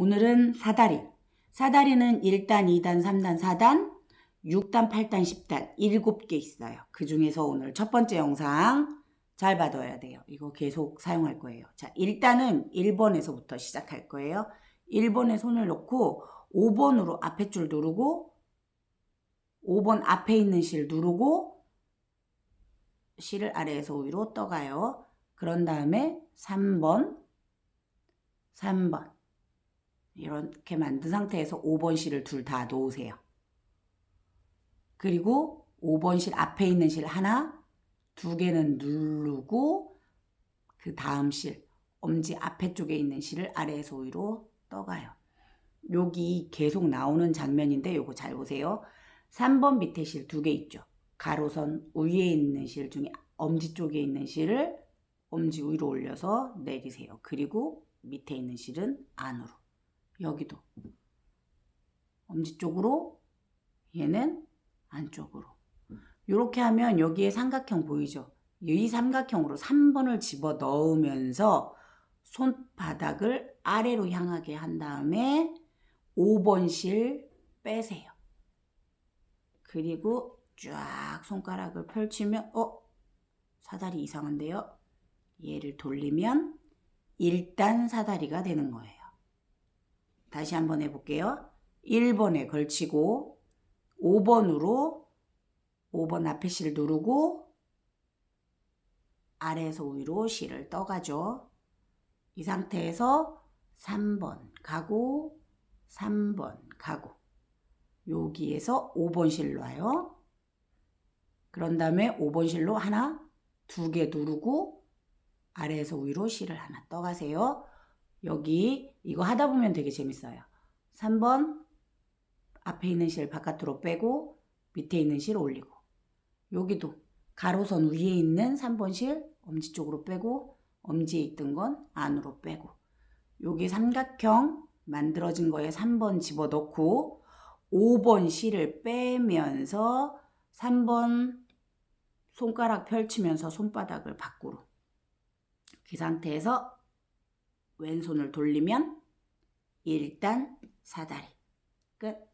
오늘은 사다리. 사다리는 1단, 2단, 3단, 4단, 6단, 8단, 10단 7개 있어요. 그 중에서 오늘 첫 번째 영상 잘 받아야 돼요. 이거 계속 사용할 거예요. 자, 1단은 1번에서부터 시작할 거예요. 1번에 손을 놓고 5번으로 앞에 줄 누르고 5번 앞에 있는 실 누르고 실을 아래에서 위로 떠가요. 그런 다음에 3번, 3번 이렇게 만든 상태에서 5번 실을 둘 다 놓으세요. 그리고 5번 실 앞에 있는 실 하나, 두 개는 누르고 그 다음 실, 엄지 앞에 쪽에 있는 실을 아래에서 위로 떠가요. 여기 계속 나오는 장면인데 요거 잘 보세요. 3번 밑에 실 두 개 있죠. 가로선 위에 있는 실 중에 엄지 쪽에 있는 실을 엄지 위로 올려서 내리세요. 그리고 밑에 있는 실은 안으로. 여기도 엄지 쪽으로 얘는 안쪽으로. 이렇게 하면 여기에 삼각형 보이죠? 이 삼각형으로 3번을 집어 넣으면서 손바닥을 아래로 향하게 한 다음에 5번 실 빼세요. 그리고 쫙 손가락을 펼치면 어? 사다리 이상한데요? 얘를 돌리면 1단 사다리가 되는 거예요. 다시 한번 해볼게요. 1번에 걸치고 5번으로 5번 앞에 실 누르고 아래에서 위로 실을 떠가죠. 이 상태에서 3번 가고 3번 가고 여기에서 5번 실로 와요. 그런 다음에 5번 실로 하나 두 개 누르고 아래에서 위로 실을 하나 떠가세요. 여기 이거 하다 보면 되게 재밌어요. 3번 앞에 있는 실 바깥으로 빼고 밑에 있는 실 올리고. 여기도 가로선 위에 있는 3번 실 엄지 쪽으로 빼고 엄지에 있던 건 안으로 빼고. 여기 삼각형 만들어진 거에 3번 집어넣고 5번 실을 빼면서 3번 손가락 펼치면서 손바닥을 밖으로. 그 상태에서 왼손을 돌리면 일단 사다리 끝